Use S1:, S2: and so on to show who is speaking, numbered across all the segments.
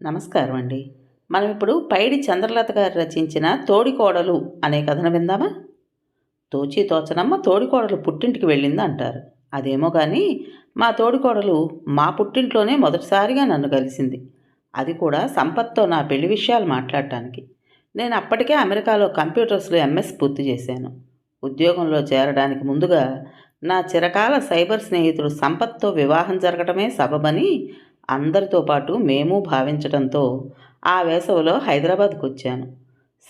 S1: నమస్కారం అండి మనం ఇప్పుడు పైడి చంద్రలత గారు రచించిన తోడికోడలు అనే కథను విందామా? తోచి తోచనమ్మ తోడికోడలు పుట్టింటికి వెళ్ళింది అంటారు. అదేమో కానీ మా తోడికోడలు మా పుట్టింట్లోనే మొదటిసారిగా నన్ను కలిసింది. అది కూడా సంపత్తో నా పెళ్ళి విషయాలు మాట్లాడటానికి. నేను అప్పటికే అమెరికాలో కంప్యూటర్స్లో ఎంఎస్ పూర్తి చేశాను. ఉద్యోగంలో చేరడానికి ముందుగా నా చిరకాల సైబర్ స్నేహితుడు సంపత్తో వివాహం జరగటమే సబబని అందరితో పాటు మేము భావించడంతో ఆ వేసవిలో హైదరాబాద్కు వచ్చాను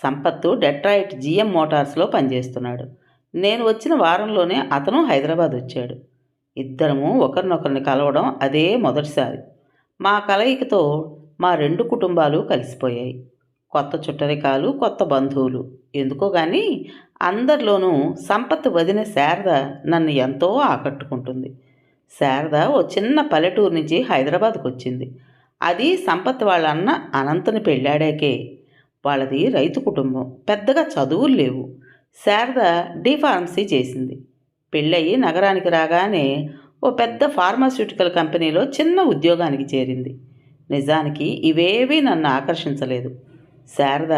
S1: సంపత్తు డెట్రాయిట్ జిఎం మోటార్స్లో పనిచేస్తున్నాడు. నేను వచ్చిన వారంలోనే అతను హైదరాబాద్ వచ్చాడు ఇద్దరము ఒకరినొకరిని కలవడం అదే మొదటిసారి. మా కలయికతో మా రెండు కుటుంబాలు కలిసిపోయాయి. కొత్త చుట్టరికాలు కొత్త బంధువులు. ఎందుకో కానీ అందరిలోనూ సంపత్ వదిన శారద నన్ను ఎంతో ఆకట్టుకుంటుంది. శారద ఓ చిన్న పల్లెటూరు నుంచి హైదరాబాద్కు వచ్చింది. అది సంపత్ వాళ్ళ అన్న అనంతని పెళ్ళాడాకే. వాళ్ళది రైతు కుటుంబం. పెద్దగా చదువులు లేవు. శారద డిఫార్మసీ చేసింది. పెళ్ళయి నగరానికి రాగానే ఓ పెద్ద ఫార్మాస్యూటికల్ కంపెనీలో చిన్న ఉద్యోగానికి చేరింది. నిజానికి ఇవేవీ నన్ను ఆకర్షించలేదు. శారద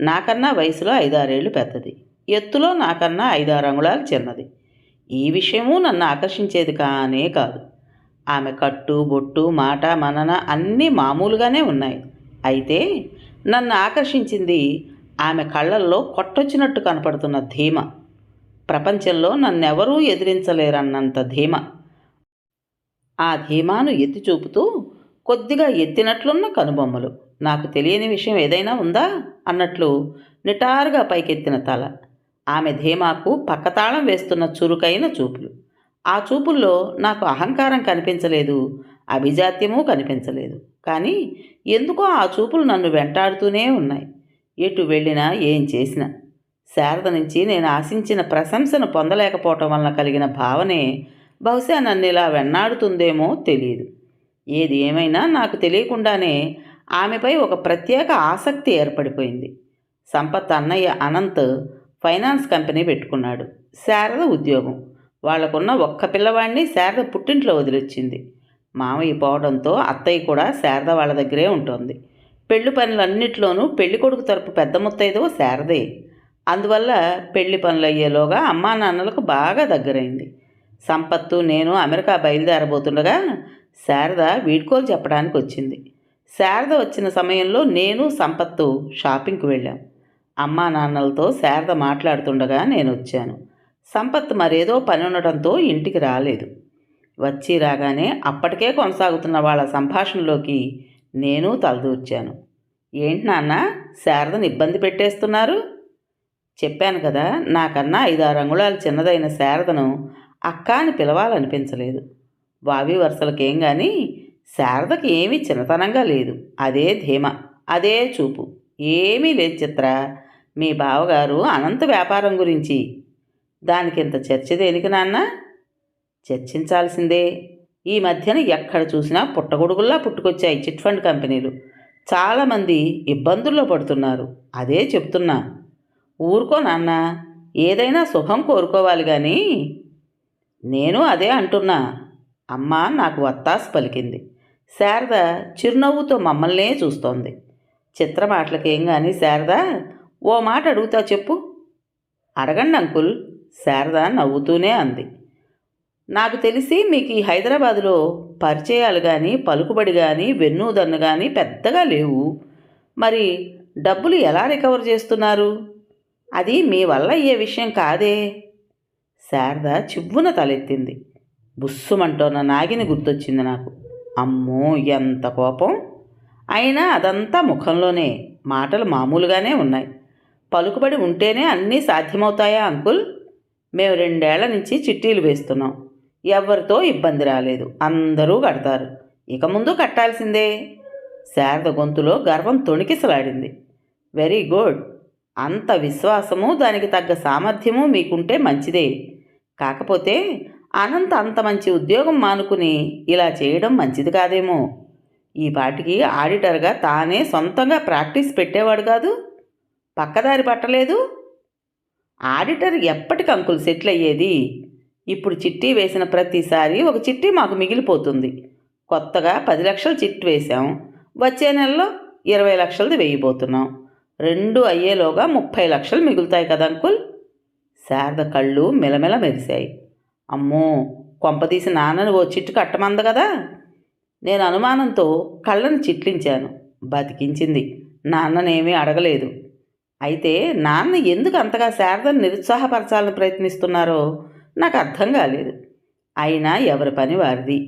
S1: నాకన్నా వయసులో ఐదారేళ్ళు పెద్దది. ఎత్తులో నాకన్నా ఐదారు అంగుళాలు చిన్నది. ఈ విషయము నన్ను ఆకర్షించేది కానే కాదు. ఆమె కట్టు బొట్టు మాట మనన అన్నీ మామూలుగానే ఉన్నాయి. అయితే నన్ను ఆకర్షించింది ఆమె కళ్ళల్లో కొట్టొచ్చినట్టు కనపడుతున్న ధీమ. ప్రపంచంలో నన్నెవరూ ఎదిరించలేరన్నంత ధీమ. ఆ ధీమాను ఎత్తి చూపుతూ కొద్దిగా ఎత్తినట్లున్న కనుబొమ్మలు. నాకు తెలియని విషయం ఏదైనా ఉందా? అన్నట్లు నిటారుగా పైకెత్తిన తల. ఆమె ధీమాకు పక్కతాళం వేస్తున్న చురుకైన చూపులు. ఆ చూపుల్లో నాకు అహంకారం కనిపించలేదు అభిజాత్యము కనిపించలేదు. కానీ ఎందుకో ఆ చూపులు నన్ను వెంటాడుతూనే ఉన్నాయి. ఎటు వెళ్ళినా ఏం చేసినా. శారద నుంచి నేను ఆశించిన ప్రశంసను పొందలేకపోవటం వలన కలిగిన భావనే బహుశా నన్ను ఇలా వెన్నాడుతుందేమో తెలియదు. ఏది ఏమైనా నాకు తెలియకుండానే ఆమెపై ఒక ప్రత్యేక ఆసక్తి ఏర్పడిపోయింది. సంపత్ అన్నయ్య అనంత్ ఫైనాన్స్ కంపెనీ పెట్టుకున్నాడు. శారద ఉద్యోగం. వాళ్ళకున్న ఒక్క పిల్లవాడిని శారద పుట్టింట్లో వదిలొచ్చింది. మామయ్య పోవడంతో అత్తయ్య కూడా శారద వాళ్ళ దగ్గరే ఉంటుంది. పెళ్ళి పనులన్నిట్లోనూ పెళ్ళి కొడుకు తరపు పెద్ద ముత్తైదో శారదే. అందువల్ల పెళ్ళి పనులు అయ్యేలోగా అమ్మా నాన్నలకు బాగా దగ్గరైంది. సంపత్తు నేను అమెరికా బయలుదేరబోతుండగా శారద వీడ్కోలు చెప్పడానికి వచ్చింది శారద వచ్చిన సమయంలో నేను సంపత్తు షాపింగ్కి వెళ్ళాం. అమ్మా నాన్నలతో శారద మాట్లాడుతుండగా నేను వచ్చాను సంపత్ మరేదో పని ఉండటంతో ఇంటికి రాలేదు. వచ్చి రాగానే అప్పటికే కొనసాగుతున్న వాళ్ళ సంభాషణలోకి నేను తలదూర్చాను. ఏంటి నాన్న శారదను ఇబ్బంది పెట్టేస్తున్నారు? చెప్పాను కదా నాకన్నా ఐదారు అంగుళాలు చిన్నదైన శారదను అక్క అని పిలవాలనిపించలేదు. వావి వరుసలకేం కానీ శారదకి ఏమీ చిన్నతనంగా లేదు. అదే ధీమ అదే చూపు. ఏమీ లేదు చిత్ర మీ బావగారు అనంత వ్యాపారం గురించి. దానికింత చర్చ దేనికి నాన్న? చర్చించాల్సిందే. ఈ మధ్యన ఎక్కడ చూసినా పుట్టగొడుగుల్లా పుట్టుకొచ్చాయి చిట్ ఫండ్ కంపెనీలు. చాలామంది ఇబ్బందుల్లో పడుతున్నారు. అదే చెప్తున్నా. ఊరుకో నాన్న. ఏదైనా సుఖం కోరుకోవాలి కానీ నేను అదే అంటున్నా. అమ్మ నాకు వత్తాసు పలికింది. శారద చిరునవ్వుతో మమ్మల్నే చూస్తోంది. చిత్ర మాటలకేం కానీ శారద ఓ మాట అడుగుతా చెప్పు? అడగండి అంకుల్ శారద నవ్వుతూనే అంది. నాకు తెలిసి మీకు ఈ హైదరాబాదులో పరిచయాలు కానీ పలుకుబడి కానీ వెన్నుదన్ను కానీ పెద్దగా లేవు. మరి డబ్బులు ఎలా రికవర్ చేస్తున్నారు? అది మీ వల్ల అయ్యే విషయం కాదే? శారద చివ్వున తలెత్తింది. బుస్సుమంటోన్న నాగిని గుర్తొచ్చింది నాకు. అమ్మో ఎంత కోపం! అయినా అదంతా ముఖంలోనే మాటలు మామూలుగానే ఉన్నాయి. పలుకుబడి ఉంటేనే అన్నీ సాధ్యమవుతాయా అంకుల్? మేము రెండేళ్ళ నుంచి చిట్టీలు వేస్తున్నాం. ఎవరితో ఇబ్బంది రాలేదు. అందరూ కడతారు. ఇక ముందు కట్టాల్సిందే. శారద గొంతులో గర్వం తొణికిసలాడింది. Very good. అంత విశ్వాసము దానికి తగ్గ సామర్థ్యము మీకుంటే మంచిదే. కాకపోతే అనంత అంత మంచి ఉద్యోగం మానుకుని ఇలా చేయడం మంచిది కాదేమో. ఈ పాటికి ఆడిటర్గా తానే సొంతంగా ప్రాక్టీస్ పెట్టేవాడు కాదు. పక్కదారి పట్టలేదు. ఆడిటర్ ఎప్పటికి అంకుల్ సెటిల్ అయ్యేది ఇప్పుడు చిట్టి వేసిన ప్రతిసారి ఒక చిట్టి మాకు మిగిలిపోతుంది. కొత్తగా పది లక్షలు చిట్టి వేశాం. వచ్చే నెలలో ఇరవై లక్షలది వేయబోతున్నాం. రెండు అయ్యేలోగా ముప్పై లక్షలు మిగులుతాయి కదా అంకుల్? శారద కళ్ళు మెలమెల మెరిశాయి. అమ్మో కొంపదీసి నాన్నని ఓ చిట్టు కట్టమంది కదా? నేను అనుమానంతో కళ్ళను చిట్లించాను. బతికించింది. నాన్ననేమీ అడగలేదు. అయితే నాన్న ఎందుకు అంతగా శారదను నిరుత్సాహపరచాలని ప్రయత్నిస్తున్నారో నాకు అర్థం కాలేదు. అయినా ఎవరి పని వారిది.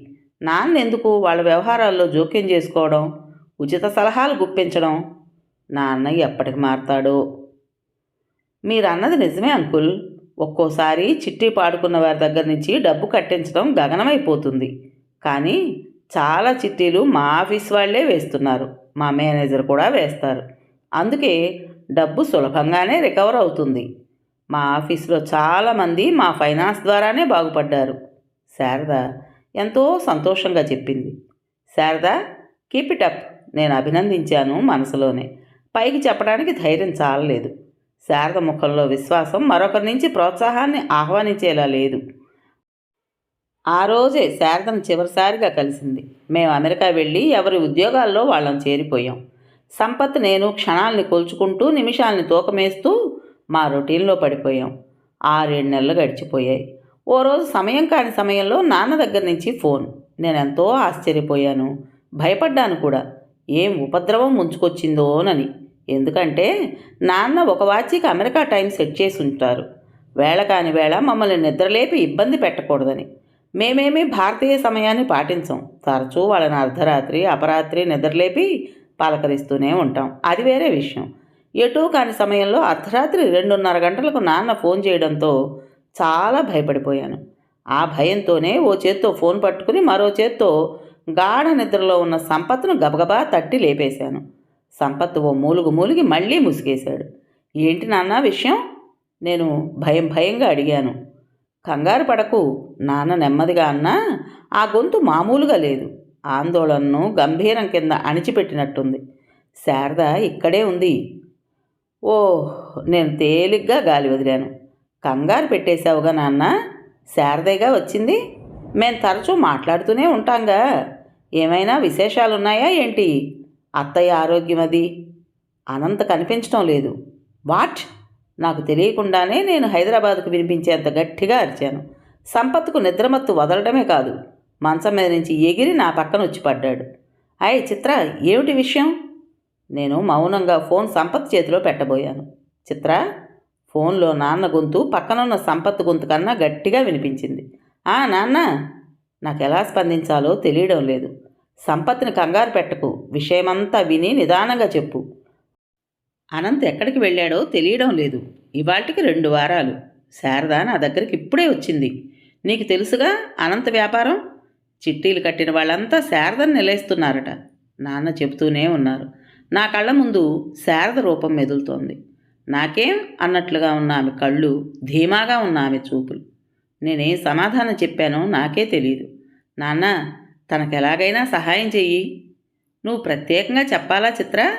S1: నాన్న ఎందుకు వాళ్ళ వ్యవహారాల్లో జోక్యం చేసుకోవడం ఉచిత సలహాలు గుప్పించడం? నాన్న ఎప్పటికి మారతాడో? మీరు అన్నది నిజమే అంకుల్. ఒక్కోసారి చిట్టి పాడుకున్న వారి దగ్గర నుంచి డబ్బు కట్టించడం గగనమైపోతుంది. కానీ చాలా చిట్టీలు మా ఆఫీస్ వాళ్ళే వేస్తున్నారు. మా మేనేజర్ కూడా వేస్తారు. అందుకే డబ్బు సులభంగానే రికవర్ అవుతుంది. మా ఆఫీస్లో చాలామంది మా ఫైనాన్స్ ద్వారానే బాగుపడ్డారు. శారద ఎంతో సంతోషంగా చెప్పింది. శారద కీప్ ఇట్ అప్ నేను అభినందించాను మనసులోనే. పైకి చెప్పడానికి ధైర్యం చాలలేదు. శారద ముఖంలో విశ్వాసం మరొకరి నుంచి ప్రోత్సాహాన్ని ఆహ్వానించేలా లేదు. ఆ రోజే శారదను చివరిసారిగా కలిసింది. మేము అమెరికా వెళ్ళి ఎవరి ఉద్యోగాల్లో వాళ్ళం చేరిపోయాం. సంపత్ నేను క్షణాల్ని కొల్చుకుంటూ నిమిషాల్ని తూకమేస్తూ మా రొటీన్లో పడిపోయాం. ఆరేడు నెలలు గడిచిపోయాయి. ఓ రోజు సమయం కాని సమయంలో నాన్న దగ్గర నుంచి ఫోన్. నేను ఎంతో ఆశ్చర్యపోయాను. భయపడ్డాను కూడా. ఏం ఉపద్రవం ముంచుకొచ్చిందోనని. ఎందుకంటే నాన్న ఒక వాచికి అమెరికా టైం సెట్ చేసి ఉంటారు. వేళ కాని వేళ మమ్మల్ని నిద్రలేపి ఇబ్బంది పెట్టకూడదని. మేమేమీ భారతీయ సమయాన్ని పాటించం. తరచూ వాళ్ళని అర్ధరాత్రి అపరాత్రి నిద్రలేపి పలకరిస్తూనే ఉంటాం. అది వేరే విషయం. ఎటూ కాని సమయంలో అర్ధరాత్రి రెండున్నర గంటలకు నాన్న ఫోన్ చేయడంతో చాలా భయపడిపోయాను. ఆ భయంతోనే ఓ చేత్తో ఫోన్ పట్టుకుని మరో చేత్తో గాఢ నిద్రలో ఉన్న సంపత్ను గబగబా తట్టి లేపేశాను. సంపత్ ఓ మూలుగు మూలిగి మళ్ళీ ముసిగేశాడు. ఏంటి నాన్న విషయం? నేను భయం భయంగా అడిగాను. కంగారు పడకు నాన్న నెమ్మదిగా అన్నా ఆ గొంతు మామూలుగా లేదు. ఆందోళనను గంభీరం కింద అణిచిపెట్టినట్టుంది. శారద ఇక్కడే ఉంది. ఓ నేను తేలిగ్గా గాలి వదిలాను. కంగారు పెట్టేశావుగా నాన్న. శారదేగా వచ్చింది? మేం తరచూ మాట్లాడుతూనే ఉంటాంగా. ఏమైనా విశేషాలు ఉన్నాయా ఏంటి? అత్తయ్య ఆరోగ్యం అది? అనంత కనిపించడం లేదు. వాట్? నాకు తెలియకుండానే నేను హైదరాబాద్కు వినిపించేంత గట్టిగా అరిచాను. సంపత్కు నిద్రమత్తు వదలడమే కాదు. మంచం మీద నుంచి ఎగిరి నా పక్కన వచ్చి పడ్డాడు. అయ్ చిత్ర ఏమిటి విషయం? నేను మౌనంగా ఫోన్ సంపత్ చేతిలో పెట్టబోయాను. చిత్ర ఫోన్లో నాన్న గొంతు పక్కనున్న సంపత్ గొంతు కన్నా గట్టిగా వినిపించింది. ఆ నాన్న నాకు ఎలా స్పందించాలో తెలియడం లేదు. సంపత్ని కంగారు పెట్టకు విషయమంతా విని నిదానంగా చెప్పు. అనంత్ ఎక్కడికి వెళ్ళాడో తెలియడం లేదు. ఇవాటికి రెండు వారాలు. శారద నా దగ్గరికి ఇప్పుడే వచ్చింది. నీకు తెలుసుగా అనంత వ్యాపారం? చిట్టీలు కట్టిన వాళ్ళంతా శారదను నిలేస్తున్నారట. నాన్న చెబుతూనే ఉన్నారు. నా కళ్ళ ముందు శారద రూపం మెదులుతోంది. నాకేం అన్నట్లుగా ఉన్న ఆమె కళ్ళు ధీమాగా ఉన్న ఆమె చూపులు. నేనేం సమాధానం చెప్పానో నాకే తెలియదు నాన్న తనకు ఎలాగైనా సహాయం చెయ్యి. నువ్వు ప్రత్యేకంగా చెప్పాలా చిత్ర?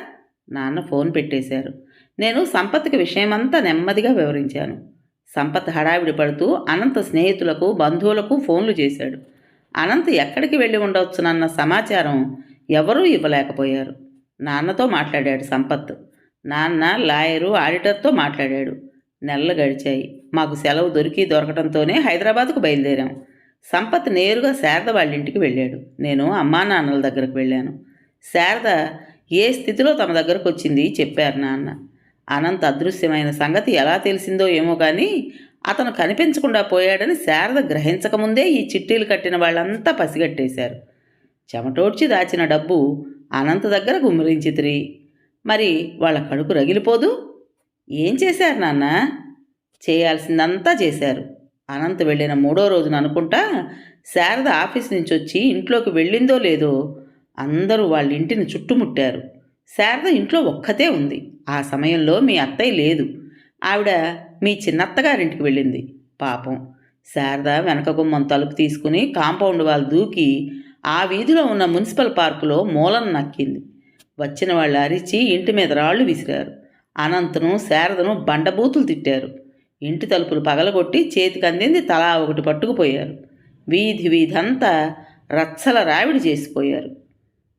S1: నాన్న ఫోన్ పెట్టేశారు. నేను సంపత్కి విషయమంతా నెమ్మదిగా వివరించాను. సంపత్ హడావిడి పడుతూ అనంత స్నేహితులకు బంధువులకు ఫోన్లు చేశాడు. అనంత్ ఎక్కడికి వెళ్ళి ఉండవచ్చునన్న సమాచారం ఎవరూ ఇవ్వలేకపోయారు. నాన్నతో మాట్లాడాడు సంపత్. నాన్న లాయరు ఆడిటర్తో మాట్లాడాడు. నెలలు గడిచాయి. మాకు సెలవు దొరికి దొరకడంతోనే హైదరాబాద్కు బయలుదేరాం. సంపత్ నేరుగా శారద వాళ్ళ ఇంటికి వెళ్ళాడు. నేను అమ్మా నాన్నల దగ్గరకు వెళ్ళాను. శారద ఏ స్థితిలో తమ దగ్గరకు వచ్చింది చెప్పారు నాన్న. అనంత్ అదృశ్యమైన సంగతి ఎలా తెలిసిందో ఏమో కానీ అతను కనిపించకుండా పోయాడని శారద గ్రహించకముందే ఈ చిట్టీలు కట్టిన వాళ్ళంతా పసిగట్టేశారు. చెమటోడ్చి దాచిన డబ్బు అనంత దగ్గర గుమ్మరించితిరి మరి వాళ్ళ కడుపు రగిలిపోదు? ఏం చేశారు నాన్న? చేయాల్సిందంతా చేశారు. అనంత వెళ్ళిన మూడో రోజున అనుకుంటా శారద ఆఫీస్ నుంచి వచ్చి ఇంట్లోకి వెళ్ళిందో లేదో అందరూ వాళ్ళ ఇంటిని చుట్టుముట్టారు. శారద ఇంట్లో ఒక్కతే ఉంది. ఆ సమయంలో మీ అత్తయ్య లేదు. ఆవిడ మీ చిన్నత్తగారింటికి వెళ్ళింది. పాపం శారద వెనక గుమ్మం తలుపు తీసుకుని కాంపౌండ్ వాళ్ళు దూకి ఆ వీధిలో ఉన్న మున్సిపల్ పార్కులో మూలను నక్కింది. వచ్చిన వాళ్ళు అరిచి ఇంటి మీద రాళ్ళు విసిరారు. అనంతను శారదను బండబూతులు తిట్టారు. ఇంటి తలుపులు పగలగొట్టి చేతికి అందింది తలా ఒకటి పట్టుకుపోయారు. వీధి వీధంతా రచ్చల రావిడి చేసిపోయారు.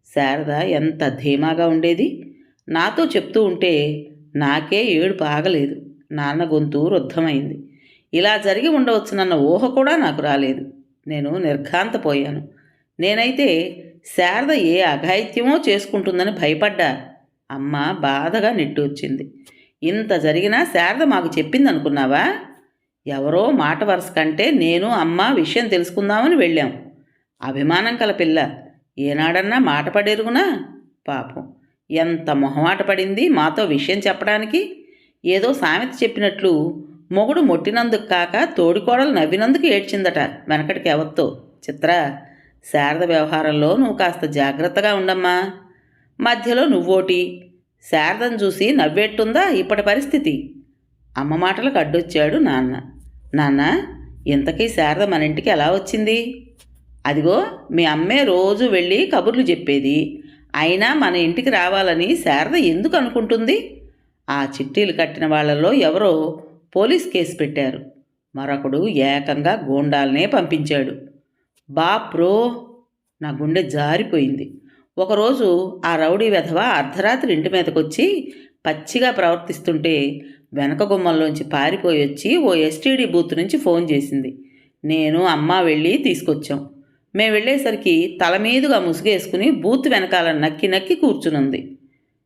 S1: శారద ఎంత ధీమాగా ఉండేది? నాతో చెప్తూ ఉంటే నాకే ఏడుపు ఆగలేదు. నాన్న గొంతు రుద్ధమైంది ఇలా జరిగి ఉండవచ్చునన్న ఊహ కూడా నాకు రాలేదు. నేను నిర్ఘాంతపోయాను. నేనైతే శారద ఏ అఘాయిత్యమో చేసుకుంటుందని భయపడ్డా. అమ్మ బాధగా నిట్టూర్చింది. ఇంత జరిగినా శారద మాకు చెప్పింది అనుకున్నావా ఎవరో మాట వరుస కంటే నేను అమ్మ విషయం తెలుసుకుందామని వెళ్ళాం. అభిమానం కల పిల్ల. ఏనాడన్నా మాట పడేరుగునా? పాపం. ఎంత మొహమాట పడింది మాతో విషయం చెప్పడానికి? ఏదో సామెత చెప్పినట్లు మొగుడు మొట్టినందుకు కాక తోడికోడలు నవ్వినందుకు ఏడ్చిందట వెనకటికి ఎవత్తో. చిత్ర శారద వ్యవహారంలో నువ్వు కాస్త జాగ్రత్తగా ఉండమ్మా. మధ్యలో నువ్వోటి. శారదను చూసి నవ్వేట్టుందా ఇప్పటి పరిస్థితి? అమ్మ మాటలకు అడ్డొచ్చాడు నాన్న. నాన్న ఇంతకీ శారద మన ఇంటికి ఎలా వచ్చింది? అదిగో మీ అమ్మే రోజు వెళ్ళి కబుర్లు చెప్పేది. అయినా మన ఇంటికి రావాలని శారద ఎందుకు అనుకుంటుంది? ఆ చిట్టీలు కట్టిన వాళ్ళలో ఎవరో పోలీస్ కేసు పెట్టారు. మరొకడు ఏకంగా గూండాలనే పంపించాడు. బాప్రో నా గుండె జారిపోయింది. ఒకరోజు ఆ రౌడీ వెధవ అర్ధరాత్రి ఇంటి మీదకొచ్చి పచ్చిగా ప్రవర్తిస్తుంటే వెనక గుమ్మంలోంచి పారిపోయి వచ్చి ఓ ఎస్టీడీ బూత్ నుంచి ఫోన్ చేసింది. నేను అమ్మ వెళ్ళి తీసుకొచ్చాం. మేము వెళ్ళేసరికి తల మీదుగా ముసుగేసుకుని బూత్ వెనకాల నక్కి నక్కి కూర్చునుంది.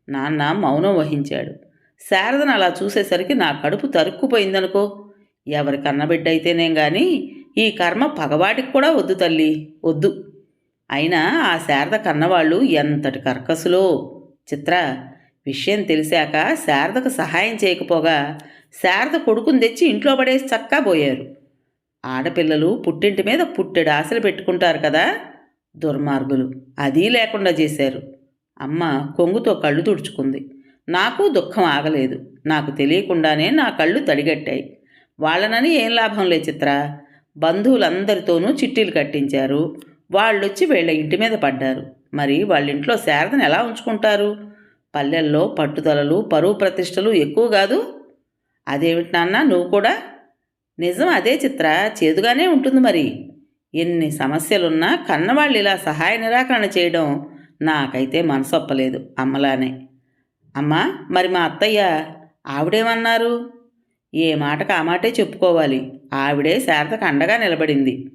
S1: నాన్న మౌనం వహించాడు. శారదను అలా చూసేసరికి నా కడుపు తరుక్కుపోయిందనుకో. ఎవరి కన్నబిడ్డైతేనేం గాని ఈ కర్మ పగవాటికి కూడా వద్దు తల్లి వద్దు. అయినా ఆ శారద కన్నవాళ్ళు ఎంతటి కర్కసులో. చిత్ర విషయం తెలిసాక శారదకు సహాయం చేయకపోగా శారద కొడుకుని తెచ్చి ఇంట్లో పడేసి చక్కా పోయారు ఆడపిల్లలు పుట్టింటి మీద పుట్టెడు ఆశలు పెట్టుకుంటారు కదా. దుర్మార్గులు అదీ లేకుండా చేశారు. అమ్మ కొంగుతో కళ్ళు తుడుచుకుంది. నాకు దుఃఖం ఆగలేదు. నాకు తెలియకుండానే నా కళ్ళు తడిగట్టాయి. వాళ్ళనని ఏం లాభం లే చిత్ర? బంధువులందరితోనూ చిట్టీలు కట్టించారు. వాళ్ళొచ్చి వీళ్ళ ఇంటి మీద పడ్డారు. మరి వాళ్ళ ఇంట్లో శారదను ఎలా ఉంచుకుంటారు? పల్లెల్లో పట్టుదలలు పరువు ప్రతిష్టలు ఎక్కువ కాదు. అదేమిటి నాన్న నువ్వు కూడా? నిజం అదే చిత్ర చేదుగానే ఉంటుంది మరి. ఎన్ని సమస్యలున్నా కన్నవాళ్ళు ఇలా సహాయ నిరాకరణ చేయడం నాకైతే మనసొప్పలేదు అమ్మలానే. అమ్మా మరి మా అత్తయ్య ఆవిడేమన్నారు? ఏ మాటకు ఆ మాటే చెప్పుకోవాలి. ఆవిడే శారదకు అండగా నిలబడింది.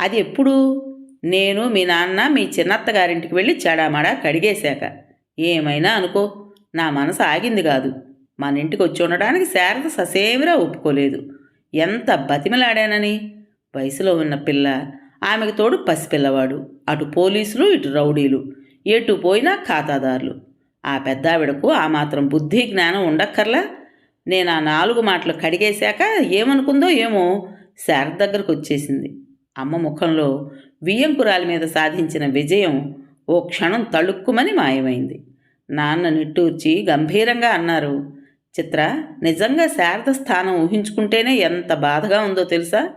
S1: అది ఎప్పుడు? నేను మీ నాన్న మీ చిన్నత్తగారింటికి వెళ్ళి చెడామడా కడిగేశాక. ఏమైనా అనుకో నా మనసు ఆగింది కాదు. మన ఇంటికి వచ్చి ఉండడానికి శారద ససేమిరా ఒప్పుకోలేదు. ఎంత బతిమలాడానని. వయసులో ఉన్న పిల్ల ఆమెకు తోడు పసిపిల్లవాడు. అటు పోలీసులు ఇటు రౌడీలు. ఎటు పోయినా ఖాతాదారులు. ఆ పెద్దావిడకు ఆ మాత్రం బుద్ధి జ్ఞానం ఉండక్కర్లా. నేను ఆ నాలుగు మాటలు కడిగేశాక ఏమనుకుందో ఏమో శారద దగ్గరకు వచ్చేసింది. అమ్మ ముఖంలో వియ్యంకురాల మీద సాధించిన విజయం ఓ క్షణం తళుక్కుమని మాయమైంది. నాన్న నిట్టూర్చి గంభీరంగా అన్నారు చిత్ర నిజంగా శారద స్థానం ఊహించుకుంటేనే ఎంత బాధగా ఉందో తెలుసా?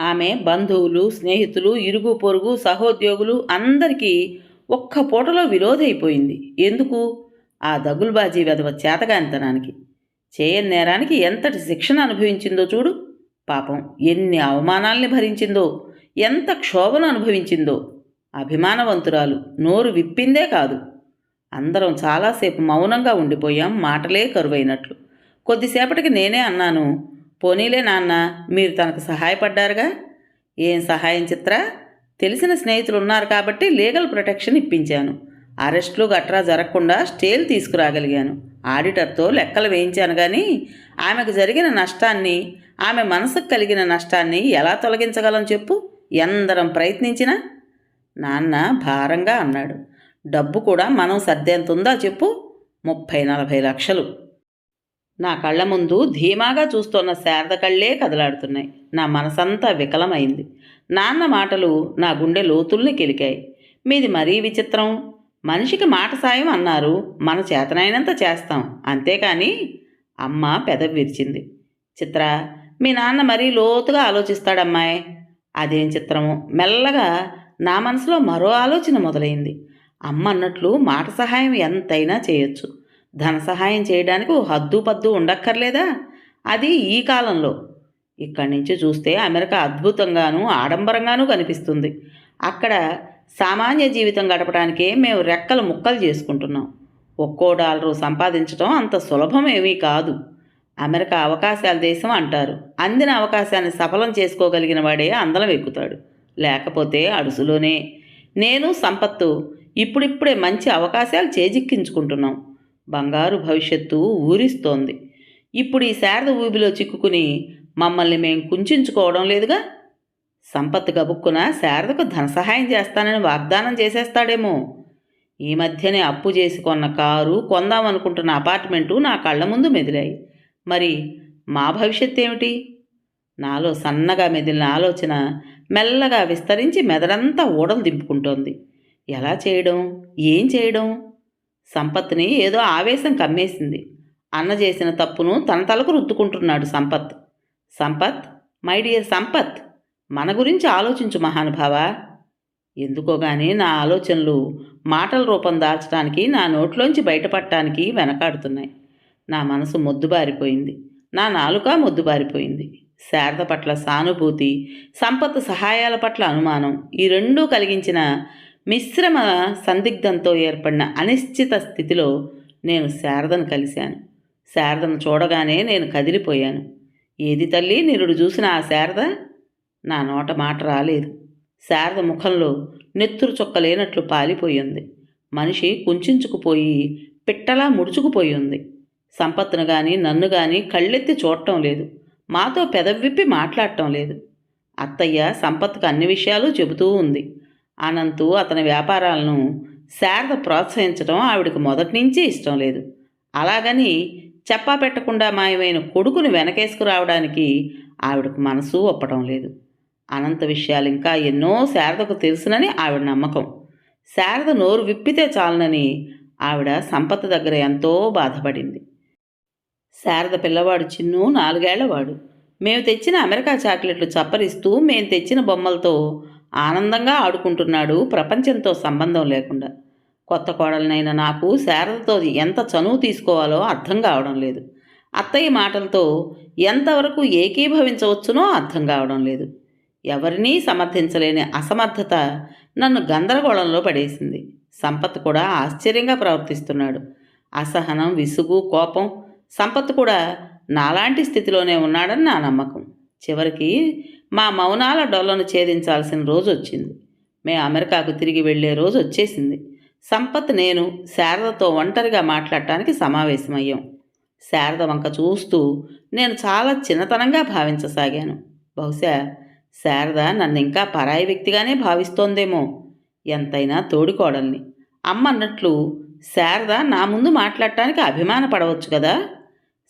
S1: ఆమె బంధువులు స్నేహితులు ఇరుగు పొరుగు సహోద్యోగులు అందరికీ ఒక్క పూటలో విరోధైపోయింది. ఎందుకు? ఆ దగులుబాజీ వెధవ చేతగానితనానికి. చేయని నేరానికి ఎంతటి శిక్షణ అనుభవించిందో చూడు. పాపం ఎన్ని అవమానాల్ని భరించిందో ఎంత క్షోభను అనుభవించిందో. అభిమానవంతురాలు నోరు విప్పిందే కాదు. అందరం చాలాసేపు మౌనంగా ఉండిపోయాం మాటలే కరువైనట్లు. కొద్దిసేపటికి నేనే అన్నాను పోనీలే నాన్న మీరు తనకు సహాయపడ్డారుగా? ఏం సహాయం చిత్ర? తెలిసిన స్నేహితులు ఉన్నారు కాబట్టి లీగల్ ప్రొటెక్షన్ ఇప్పించాను. అరెస్టులు గట్రా జరగకుండా స్టేలు తీసుకురాగలిగాను. ఆడిటర్తో లెక్కలు వేయించాను కానీ ఆమెకు జరిగిన నష్టాన్ని ఆమె మనసుకు కలిగిన నష్టాన్ని ఎలా తొలగించగలం చెప్పు? ఎందరం ప్రయత్నించినా? నాన్న భారంగా అన్నాడు. డబ్బు కూడా మనం సర్దేంత ఉందా చెప్పు? ముప్పై నలభై లక్షలు. నా కళ్ళ ముందు ధీమాగా చూస్తున్న శారద కళ్ళే కదలాడుతున్నాయి. నా మనసంతా వికలమైంది. నాన్న మాటలు నా గుండె లోతుల్ని కెలికాయి. మీది మరీ విచిత్రం. మనిషికి మాట సాయం అన్నారు. మన చేతనైనంత చేస్తాం. అంతేకాని అమ్మ పెదవి విరిచింది. చిత్ర మీ నాన్న మరీ లోతుగా ఆలోచిస్తాడమ్మాయి. అదేం చిత్రము? మెల్లగా నా మనసులో మరో ఆలోచన మొదలైంది. అమ్మ అన్నట్లు మాట సహాయం ఎంతైనా చేయొచ్చు. ధన సహాయం చేయడానికి ఓ హద్దు పద్దు ఉండక్కర్లేదా? అది ఈ కాలంలో. ఇక్కడి నుంచి చూస్తే అమెరికా అద్భుతంగాను ఆడంబరంగానూ కనిపిస్తుంది. అక్కడ సామాన్య జీవితం గడపడానికే మేము రెక్కలు ముక్కలు చేసుకుంటున్నాం. ఒక్కో డాలరు సంపాదించడం అంత సులభమేమీ కాదు అమెరికా అవకాశాల దేశం అంటారు. అందిన అవకాశాన్ని సఫలం చేసుకోగలిగిన వాడే అందలం ఎక్కుతాడు. లేకపోతే అడుసులోనే నేను సంపత్తు ఇప్పుడిప్పుడే మంచి అవకాశాలు చేజిక్కించుకుంటున్నాం. బంగారు భవిష్యత్తు ఊరిస్తోంది. ఇప్పుడు ఈ శారద ఊబిలో చిక్కుకుని మమ్మల్ని మేం కుంచుకోవడం లేదుగా? సంపత్ గబుక్కున శారదకు ధన సహాయం చేస్తానని వాగ్దానం చేసేస్తాడేమో. ఈ మధ్యనే అప్పు చేసుకున్న కారు కొందామనుకుంటున్న అపార్ట్మెంటు నా కళ్ళ ముందు మెదిలాయి. మరి మా భవిష్యత్ ఏమిటి? నాలో సన్నగా మెదిలిన ఆలోచన మెల్లగా విస్తరించి మెదడంతా ఊడలు దింపుకుంటోంది. ఎలా చేయడం? ఏం చేయడం? సంపత్ని ఏదో ఆవేశం కమ్మేసింది. అన్న చేసిన తప్పును తన తలకు రుద్దుకుంటున్నాడు సంపత్. సంపత్? మై డియర్ సంపత్ మన గురించి ఆలోచించు మహానుభావ. ఎందుకోగానే నా ఆలోచనలు మాటల రూపం దాల్చడానికి నా నోట్లోంచి బయటపడటానికి వెనకాడుతున్నాయి. నా మనసు మొద్దుబారిపోయింది. నా నాలుక మొద్దుబారిపోయింది. శారద పట్ల సానుభూతి సంపత్ సహాయాల పట్ల అనుమానం ఈ రెండూ కలిగించిన మిశ్రమ సందిగ్ధంతో ఏర్పడిన అనిశ్చిత స్థితిలో నేను శారదను కలిశాను. శారదను చూడగానే నేను కదిలిపోయాను. ఏది తల్లి? నిరుడు చూసిన ఆ శారద? నా నోట మాట రాలేదు. శారద ముఖంలో నెత్తురు చొక్కలేనట్లు పాలిపోయింది. మనిషి కుంచుకుపోయి పిట్టలా ముడుచుకుపోయి ఉంది సంపత్తును కానీ నన్ను కానీ కళ్ళెత్తి చూడటం లేదు. మాతో పెదవిప్పి మాట్లాడటం లేదు. అత్తయ్య సంపత్కు అన్ని విషయాలు చెబుతూ ఉంది. అనంతు అతని వ్యాపారాలను శారద ప్రోత్సహించడం ఆవిడకి మొదటి నుంచి ఇష్టం లేదు. అలాగని చెప్పా పెట్టకుండా మాయమైన కొడుకుని వెనకేసుకురావడానికి ఆవిడకు మనసు ఒప్పటం లేదు. అనంత విషయాలు ఇంకా ఎన్నో శారదకు తెలుసునని ఆవిడ నమ్మకం. శారద నోరు విప్పితే చాలనని ఆవిడ సంపత్ దగ్గర ఎంతో బాధపడింది. శారద పిల్లవాడు చిన్ను నాలుగేళ్ళవాడు. మేము తెచ్చిన అమెరికా చాక్లెట్లు చప్పరిస్తూ మేము తెచ్చిన బొమ్మలతో ఆనందంగా ఆడుకుంటున్నాడు. ప్రపంచంతో సంబంధం లేకుండా. కొత్త కోడలనైన నాకు శారదతో ఎంత చనువు తీసుకోవాలో అర్థం కావడం లేదు. అత్తయ్య మాటలతో ఎంతవరకు ఏకీభవించవచ్చునో అర్థం కావడం లేదు. ఎవరినీ సమర్థించలేని అసమర్థత నన్ను గందరగోళంలో పడేసింది. సంపత్ కూడా ఆశ్చర్యంగా ప్రవర్తిస్తున్నాడు. అసహనం విసుగు కోపం సంపత్ కూడా నాలాంటి స్థితిలోనే ఉన్నాడని నా నమ్మకం. చివరికి మా మౌనాల డొల్లను ఛేదించాల్సిన రోజు వచ్చింది మేము అమెరికాకు తిరిగి వెళ్ళే రోజు వచ్చేసింది సంపత్ నేను శారదతో ఒంటరిగా మాట్లాడటానికి సమావేశమయ్యాం. శారద వంక చూస్తూ నేను చాలా చిన్నతనంగా భావించసాగాను. బహుశా శారద నన్ను ఇంకా పరాయి వ్యక్తిగానే భావిస్తోందేమో. ఎంతైనా తోడుకోడల్ని. అమ్మన్నట్లు శారద నా ముందు మాట్లాడటానికి అభిమానపడవచ్చు కదా?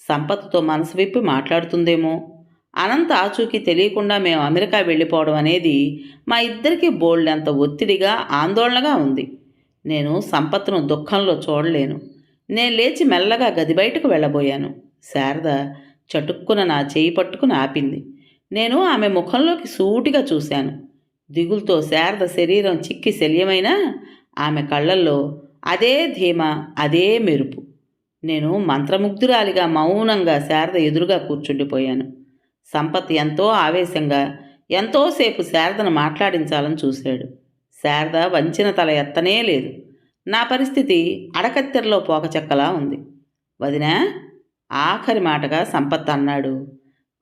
S1: సంపత్తుతో మనసు విప్పి మాట్లాడుతుందేమో. అనంత ఆచూకీ తెలియకుండా మేము అమెరికా వెళ్ళిపోవడం అనేది మా ఇద్దరికీ బోల్డంత ఒత్తిడిగా ఆందోళనగా ఉంది. నేను సంపత్తును దుఃఖంలో చూడలేను. నేను లేచి మెల్లగా గది బయటకు వెళ్ళబోయాను. శారద చటుక్కున నా చేయి పట్టుకుని ఆపింది. నేను ఆమె ముఖంలోకి సూటిగా చూశాను. దిగులతో శారద శరీరం చిక్కి శల్యమైనా ఆమె కళ్ళల్లో అదే ధీమ అదే మెరుపు. నేను మంత్రముగ్ధురాలిగా మౌనంగా శారద ఎదురుగా కూర్చుండిపోయాను. సంపత్ ఎంతో ఆవేశంగా ఎంతోసేపు శారదను మాట్లాడించాలని చూశాడు. శారద వంచిన తల ఎత్తనే లేదు. నా పరిస్థితి అడకత్తెరలో పోకచెక్కలా ఉంది. వదినా ఆఖరి మాటగా సంపత్ అన్నాడు.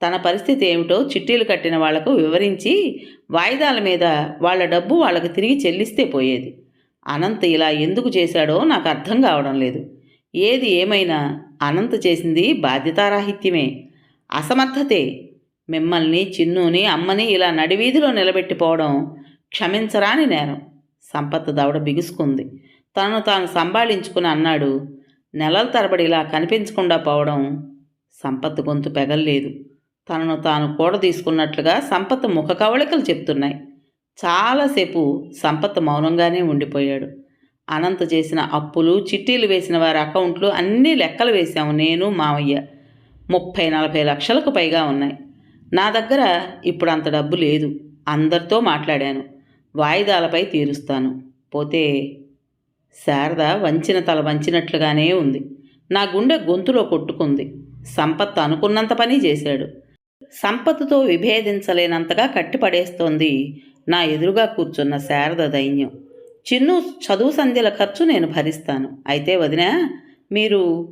S1: తన పరిస్థితి ఏమిటో చిట్టీలు కట్టిన వాళ్ళకు వివరించి వాయిదాల మీద వాళ్ళ డబ్బు వాళ్ళకి తిరిగి చెల్లిస్తే పోయేది. అనంత్ ఇలా ఎందుకు చేశాడో నాకు అర్థం కావడం లేదు. ఏది ఏమైనా అనంత్ చేసింది బాధ్యతారాహిత్యమే. అసమర్థతే. మిమ్మల్ని చిన్నుని అమ్మని ఇలా నడివీధిలో నిలబెట్టిపోవడం క్షమించరాని నేరం. సంపత్ దవడ బిగుసుకుంది. తనను తాను సంభాళించుకుని అన్నాడు నెలల తరబడి ఇలా కనిపించకుండా పోవడం సంపత్ గొంతు పెగల్లేదు. తనను తాను కూడ తీసుకున్నట్లుగా సంపత్ ముఖ కవళికలు చెప్తున్నాయి. చాలాసేపు సంపత్ మౌనంగానే ఉండిపోయాడు. అనంత చేసిన అప్పులు చిట్టీలు వేసిన వారి అకౌంట్లు అన్నీ లెక్కలు వేశాము నేను మావయ్య. ముప్పై నలభై లక్షలకు పైగా ఉన్నాయి. నా దగ్గర ఇప్పుడు అంత డబ్బు లేదు. అందరితో మాట్లాడాను. వాయిదాలపై తీరుస్తాను. పోతే శారద వంచిన తల వంచినట్లుగానే ఉంది. నా గుండె గొంతులో కొట్టుకుంది. సంపత్ అనుకున్నంత పని చేశాడు. సంపత్తుతో విభేదించలేనంతగా కట్టిపడేస్తోంది నా ఎదురుగా కూర్చున్న శారద దైన్యం. చిన్ను చదువు సంధ్యల ఖర్చు నేను భరిస్తాను. అయితే వదినా మీరు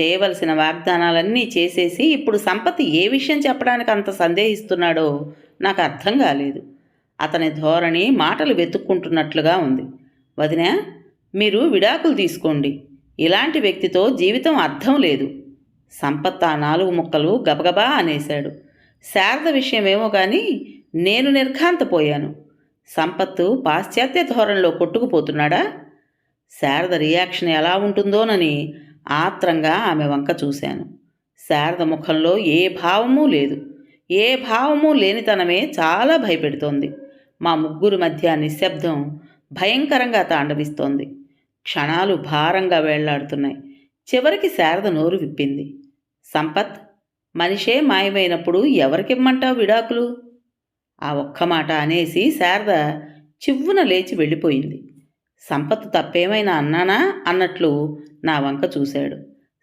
S1: చేయవలసిన వాగ్దానాలన్నీ చేసేసి ఇప్పుడు సంపత్తి ఏ విషయం చెప్పడానికి అంత సందేహిస్తున్నాడో నాకు అర్థం కాలేదు. అతని ధోరణి మాటలు వెతుక్కుంటున్నట్లుగా ఉంది. వదిన మీరు విడాకులు తీసుకోండి. ఇలాంటి వ్యక్తితో జీవితం అర్థం లేదు. సంపత్ ఆ నాలుగు ముక్కలు గబగబా అనేశాడు. శారద విషయమేమో కానీ నేను నిర్ఘాంతపోయాను. సంపత్తు పాశ్చాత్య ధోరణిలో కొట్టుకుపోతున్నాడా? శారద రియాక్షన్ ఎలా ఉంటుందోనని ఆత్రంగా ఆమె వంక చూశాను. శారద ముఖంలో ఏ భావమూ లేదు. ఏ భావము లేనితనమే చాలా భయపెడుతోంది. మా ముగ్గురు మధ్య నిశ్శబ్దం భయంకరంగా తాండవిస్తోంది. క్షణాలు భారంగా వేళ్ళాడుతున్నాయి. చివరికి శారద నోరు విప్పింది. సంపత్ మనిషే మాయమైనప్పుడు ఎవరికిమ్మంటావు విడాకులు? ఆ ఒక్క మాట అనేసి శారద చివ్వున లేచి వెళ్ళిపోయింది. సంపత్ తప్పేమైనా అన్నానా అన్నట్లు నా వంక చూశాడు.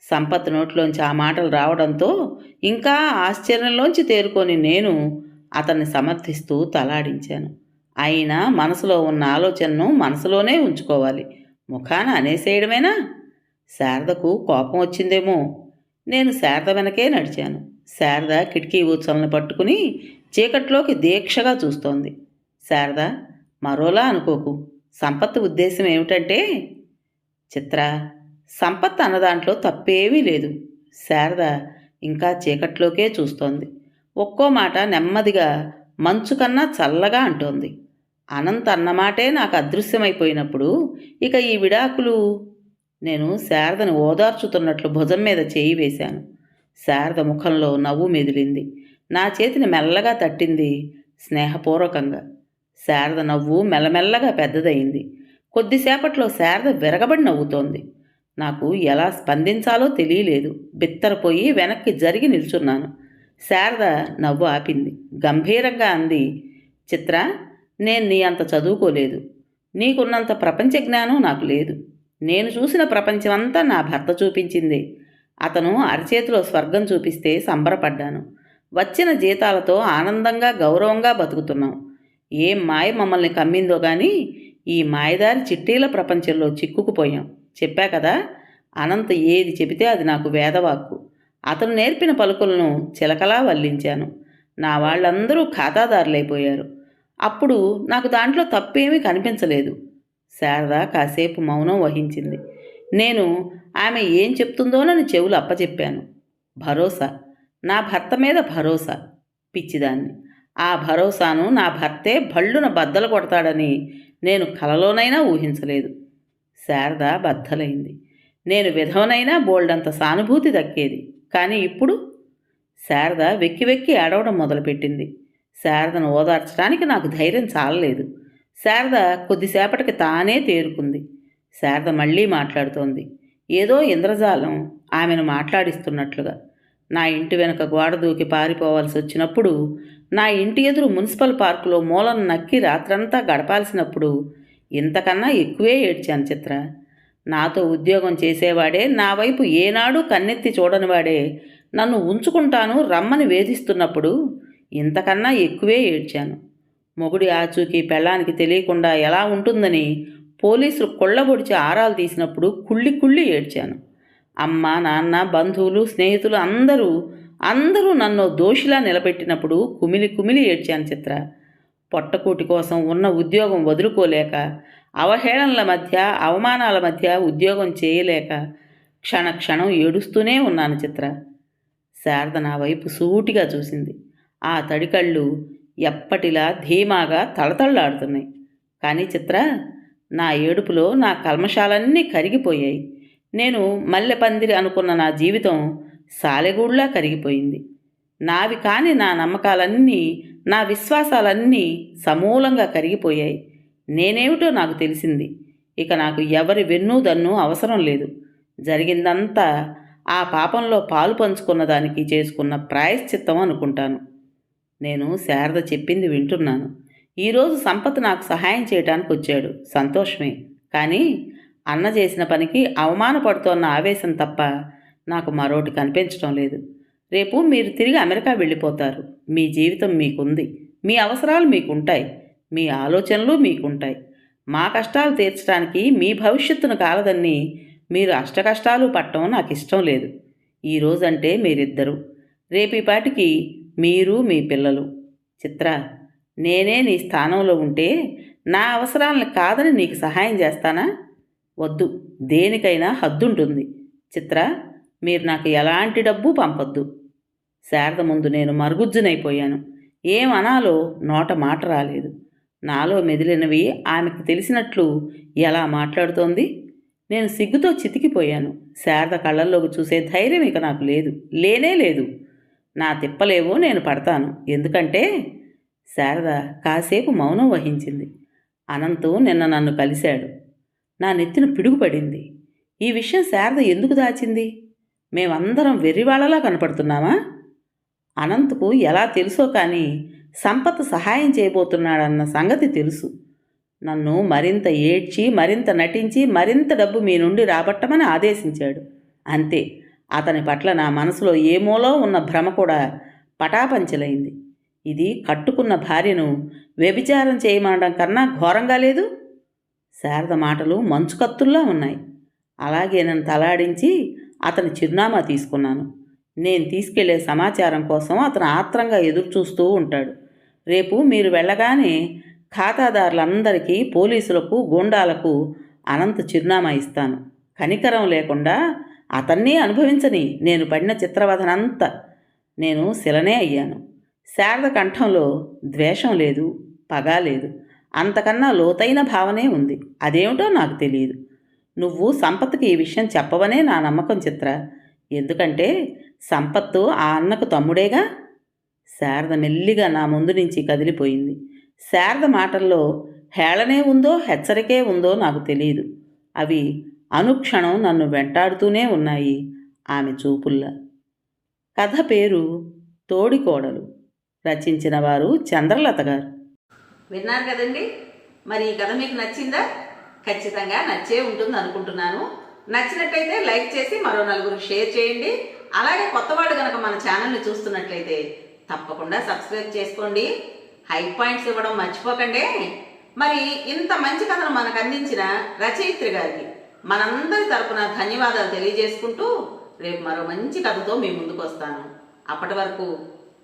S1: సంపత్ నోట్లోంచి ఆ మాటలు రావడంతో ఇంకా ఆశ్చర్యంలోంచి తేరుకొని నేను అతన్ని సమర్థిస్తూ తలాడించాను. అయినా మనసులో ఉన్న ఆలోచనను మనసులోనే ఉంచుకోవాలి. ముఖాన అనేసేయడమేనా? శారదకు కోపం వచ్చిందేమో. నేను శారద వెనకే నడిచాను. శారద కిటికీ ఊచలను పట్టుకుని చీకట్లోకి దీక్షగా చూస్తోంది. శారద మరోలా అనుకోకు. సంపత్ ఉద్దేశం ఏమిటంటే చిత్ర సంపత్ అన్న దాంట్లో తప్పేమీ లేదు. శారద ఇంకా చీకట్లోకే చూస్తోంది. ఒక్కో మాట నెమ్మదిగా మంచు కన్నా చల్లగా అంటోంది. అనంత్ అన్నమాటే నాకు అదృశ్యమైపోయినప్పుడు ఇక ఈ విడాకులు నేను శారదను ఓదార్చుతున్నట్లు భుజం మీద చేయి వేశాను. శారద ముఖంలో నవ్వు మెదిలింది. నా చేతిని మెల్లగా తట్టింది స్నేహపూర్వకంగా. శారద నవ్వు మెల్లమెల్లగా పెద్దదయింది. కొద్దిసేపట్లో శారద విరగబడి నవ్వుతోంది. నాకు ఎలా స్పందించాలో తెలియలేదు. బిత్తరపోయి వెనక్కి జరిగి నిల్చున్నాను. శారద నవ్వు ఆపింది. గంభీరంగా అంది చిత్ర నేను నీ అంత చదువుకోలేదు. నీకున్నంత ప్రపంచ జ్ఞానం నాకు లేదు. నేను చూసిన ప్రపంచమంతా నా భర్త చూపించింది. అతను అరచేతిలో స్వర్గం చూపిస్తే సంబరపడ్డాను. వచ్చిన జీతాలతో ఆనందంగా గౌరవంగా బతుకుతున్నాం. ఏం మాయ మమ్మల్ని కమ్మిందో కానీ ఈ మాయదారి చిట్టీల ప్రపంచంలో చిక్కుకుపోయాం. చెప్పా కదా అనంత ఏది చెబితే అది నాకు వేదవాక్కు. అతను నేర్పిన పలుకులను చిలకలా వల్లించాను. నా వాళ్ళందరూ ఖాతాదారులైపోయారు. అప్పుడు నాకు దాంట్లో తప్పేమీ కనిపించలేదు. శారద కాసేపు మౌనం వహించింది. నేను ఆమె ఏం చెప్తుందోనని చెవులు అప్పచెప్పాను భరోసా. నా భర్త మీద భరోసా. పిచ్చిదాన్ని. ఆ భరోసాను నా భర్తే భళ్ళున బద్దలు కొడతాడని నేను కలలోనైనా ఊహించలేదు. శారద బద్దలైంది. నేను విధవనైనా బోల్డంత సానుభూతి దక్కేది. కానీ ఇప్పుడు? శారద వెక్కి వెక్కి ఏడవడం మొదలుపెట్టింది. శారదను ఓదార్చడానికి నాకు ధైర్యం చాలలేదు. శారద కొద్దిసేపటికి తానే తేరుకుంది. శారద మళ్ళీ మాట్లాడుతోంది. ఏదో ఇంద్రజాలం ఆమెను మాట్లాడిస్తున్నట్లుగా. నా ఇంటి వెనుక గోడ దూకి పారిపోవాల్సి వచ్చినప్పుడు నా ఇంటి ఎదురు మున్సిపల్ పార్కులో మూలను నక్కి రాత్రంతా గడపాల్సినప్పుడు ఇంతకన్నా ఎక్కువే ఏడ్చాను చిత్ర. నాతో ఉద్యోగం చేసేవాడే నా వైపు ఏనాడు కన్నెత్తి చూడనివాడే నన్ను ఉంచుకుంటాను రమ్మని వేధిస్తున్నప్పుడు ఇంతకన్నా ఎక్కువే ఏడ్చాను. మొగుడి ఆచూకీ పెళ్ళానికి తెలియకుండా ఎలా ఉంటుందని పోలీసులు కొళ్ళబొడిచి ఆరాలు తీసినప్పుడు కుళ్ళి కుళ్ళి ఏడ్చాను. అమ్మ నాన్న బంధువులు స్నేహితులు అందరూ అందరూ నన్ను దోషిలా నిలబెట్టినప్పుడు కుమిలి కుమిలి ఏడ్చాను చిత్ర. పొట్టకూటి కోసం ఉన్న ఉద్యోగం వదులుకోలేక అవహేళనల మధ్య అవమానాల మధ్య ఉద్యోగం చేయలేక క్షణ క్షణం ఏడుస్తూనే ఉన్నాను చిత్ర. శారద నా వైపు సూటిగా చూసింది. ఆ తడికళ్ళు ఎప్పటిలా ధీమాగా తళతళలాడుతున్నాయి. కానీ చిత్ర నా ఏడుపులో నా కల్మషాలన్నీ కరిగిపోయాయి. నేను మల్లెపందిరి అనుకున్న నా జీవితం సాలెగూళ్ళా కరిగిపోయింది. నావి కాని నా నమ్మకాలన్నీ నా విశ్వాసాలన్నీ సమూలంగా కరిగిపోయాయి. నేనేమిటో నాకు తెలిసింది. ఇక నాకు ఎవరి వెన్ను దన్ను అవసరం లేదు. జరిగిందంతా ఆ పాపంలో పాలు పంచుకున్న దానికి చేసుకున్న ప్రాయశ్చిత్తం అనుకుంటాను. నేను శారద చెప్పింది వింటున్నాను. ఈరోజు సంపత్ నాకు సహాయం చేయడానికి వచ్చాడు. సంతోషమే. కానీ అన్న చేసిన పనికి అవమానపడుతోన్న ఆవేశం తప్ప నాకు మరోటి కనిపించడం లేదు. రేపు మీరు తిరిగి అమెరికా వెళ్ళిపోతారు. మీ జీవితం మీకుంది. మీ అవసరాలు మీకుంటాయి. మీ ఆలోచనలు మీకుంటాయి. మా కష్టాలు తీర్చడానికి మీ భవిష్యత్తును కాలదని మీరు అష్టకష్టాలు పట్టడం నాకు ఇష్టం లేదు. ఈ మీరిద్దరు. రేపీపాటికి మీరు మీ పిల్లలు. చిత్ర నేనే నీ స్థానంలో ఉంటే నా అవసరాలను కాదని నీకు సహాయం చేస్తానా? వద్దు దేనికైనా హద్దుంటుంది. చిత్ర మీరు నాకు ఎలాంటి డబ్బు పంపొద్దు. శారద ముందు నేను మరుగుజ్జునైపోయాను. ఏం అనాలో నోట మాట రాలేదు. నాలో మెదిలినవి ఆమెకు తెలిసినట్లు ఎలా మాట్లాడుతోంది? నేను సిగ్గుతో చితికిపోయాను. శారద కళ్ళల్లోకి చూసే ధైర్యం ఇక నాకు లేదు. లేనే లేదు. నా తిప్పలేవో నేను పడతాను. ఎందుకంటే శారద కాసేపు మౌనం వహించింది. అనంతు నిన్న నన్ను కలిశాడు. నా నెత్తిన పిడుగుపడింది. ఈ విషయం శారద ఎందుకు దాచింది? మేమందరం వెర్రివాళ్ళలా కనపడుతున్నామా? అనంత్కు ఎలా తెలుసో కానీ సంపత్ సహాయం చేయబోతున్నాడన్న సంగతి తెలుసు. నన్ను మరింత ఏడ్చి మరింత నటించి మరింత డబ్బు మీ నుండి రాబట్టమని ఆదేశించాడు. అంతే. అతని పట్ల నా మనసులో ఏమోలో ఉన్న భ్రమ కూడా పటాపంచలైంది. ఇది కట్టుకున్న భార్యను వ్యభిచారం చేయమనడం కన్నా ఘోరంగా లేదు? శారద మాటలు మంచు కత్తుల్లా ఉన్నాయి. అలాగే నన్ను తలాడించి అతని చిరునామా తీసుకున్నాను. నేను తీసుకెళ్ళే సమాచారం కోసం అతను ఆత్రంగా ఎదురు చూస్తూ ఉంటాడు. రేపు మీరు వెళ్ళగానే ఖాతాదారులందరికీ పోలీసులకు గూండాలకు అనంత చిరునామా ఇస్తాను. కనికరం లేకుండా అతన్ని అనుభవించని నేను పడిన చిత్రవధనంతా నేను శిలనే అయ్యాను. శారద కంఠంలో ద్వేషం లేదు పగ లేదు. అంతకన్నా లోతైన భావనే ఉంది. అదేమిటో నాకు తెలియదు. నువ్వు సంపత్కి ఈ విషయం చెప్పవనే నా నమ్మకం చిత్ర. ఎందుకంటే సంపత్తు ఆ అన్నకు తమ్ముడేగా? శారద మెల్లిగా నా ముందు నుంచి కదిలిపోయింది. శారద మాటల్లో హేళనే ఉందో హెచ్చరికే ఉందో నాకు తెలియదు అవి అనుక్షణం నన్ను వెంటాడుతూనే ఉన్నాయి ఆమె చూపుల్లా. కథ పేరు తోడికోడలు రచించిన వారు చంద్రలత గారు. విన్నారు కదండి. మరి ఈ కథ మీకు నచ్చిందా? ఖచ్చితంగా నచ్చే ఉంటుంది అనుకుంటున్నాను. నచ్చినట్టయితే లైక్ చేసి మరో నలుగురు షేర్ చేయండి. అలాగే కొత్త వాళ్ళు కనుక మన ఛానల్ని చూస్తున్నట్లయితే తప్పకుండా సబ్స్క్రైబ్ చేసుకోండి. హై పాయింట్స్ ఇవ్వడం మర్చిపోకండి. మరి ఇంత మంచి కథను మనకు అందించిన రచయిత్రి గారికి మనందరి తరపున ధన్యవాదాలు తెలియజేసుకుంటూ రేపు మరో మంచి కథతో మీ ముందుకు వస్తాను అప్పటి వరకు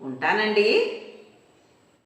S1: ఉంటానండి.